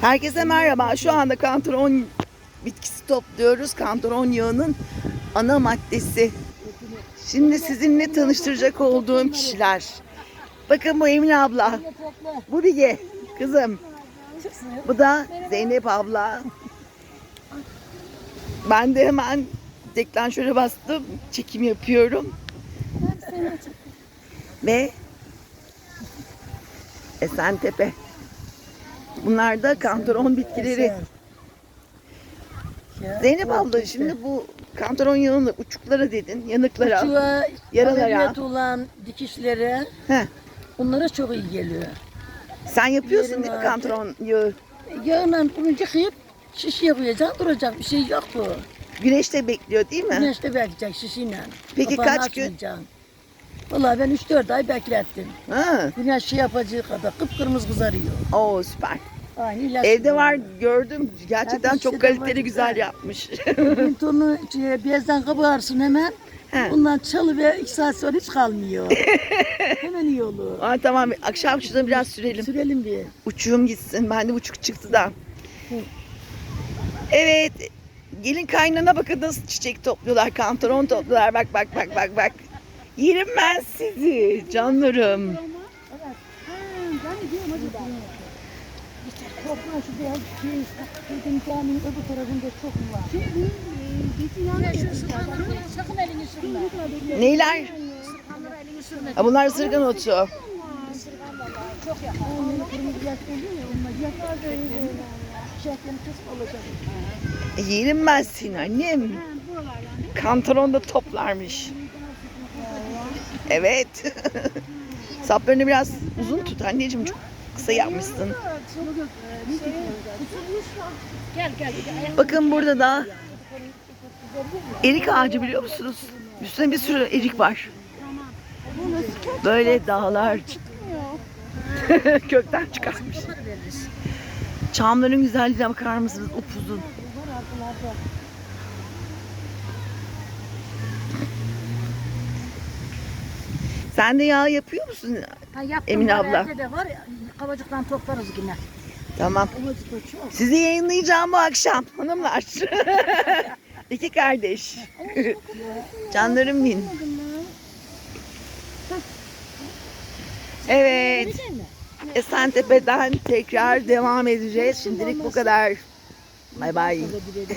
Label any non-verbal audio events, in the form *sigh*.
Herkese merhaba. Şu anda kantaron bitkisi topluyoruz. Kantaron yağının ana maddesi. Şimdi sizinle tanıştıracak olduğum kişiler. Bakın bu Emine abla. Bu Bige. Kızım. Bu da Zeynep abla. Ben de hemen deklanşöre bastım. Çekim yapıyorum. Ve Esentepe. Bunlar da kantaron bitkileri. Zeynep abla şimdi bu kantaron yağını uçuklara dedin, yanıklara. Uçuğa, yaralara. ameliyat olan dikişlere Heh, onlara çok iyi geliyor. sen yapıyorsun Yerim değil mi var. kantaron yağı? Yağla bunu yıkayıp şişeye koyacaksın duracak bir şey yok bu. Güneşte bekliyor değil mi? Güneşte bekleyecek şişeyle. Peki Kapağını kaç gün? açmayacaksın. Vallahi ben 3-4 ay beklettim. Ha, Güneş şey yapacağı kadar kıpkırmızı kızarıyor. oo süper. Aynı ilaç Evde var gördüm. Gerçekten çok işte de var, kaliteli güzel güzel. yapmış. Pintonu şey, bezden kabarsın hemen. He. Bundan çalı ve 2 saat sonra hiç kalmıyor. *laughs* hemen iyi olur. Aa, tamam akşam şurada biraz sürelim. Sürelim bir. Uçuğum gitsin. Bende uçuk çıktı da. Evet. Gelin kaynana bakın nasıl çiçek topluyorlar. Kantaron topluyorlar. Bak bak bak bak bak. Yerim ben sizi canlarım. Korkma şu. Neyler? Ha, bunlar ısırgan otu. Sırgan Yerim ben seni annem. Kantaron da toplarmış. Evet. *laughs* Saplarını biraz uzun tut anneciğim. Çok kısa yapmışsın. Bakın burada da erik ağacı biliyor musunuz? Üstüne bir sürü erik var. Böyle dağlar *laughs* kökten çıkarmış. Çamların güzelliğine bakar mısınız? Upuzun. Sen de yağ yapıyor musun? Ha, yaptım Emine var, abla. Evde de var. Kavacıktan toplarız yine. Tamam. Sizi yayınlayacağım bu akşam *laughs* hanımlar. *laughs* İki kardeş. *laughs* Canlarım benim. Evet. Esentepe'den tekrar devam edeceğiz. Şimdilik bu kadar. Bay bay.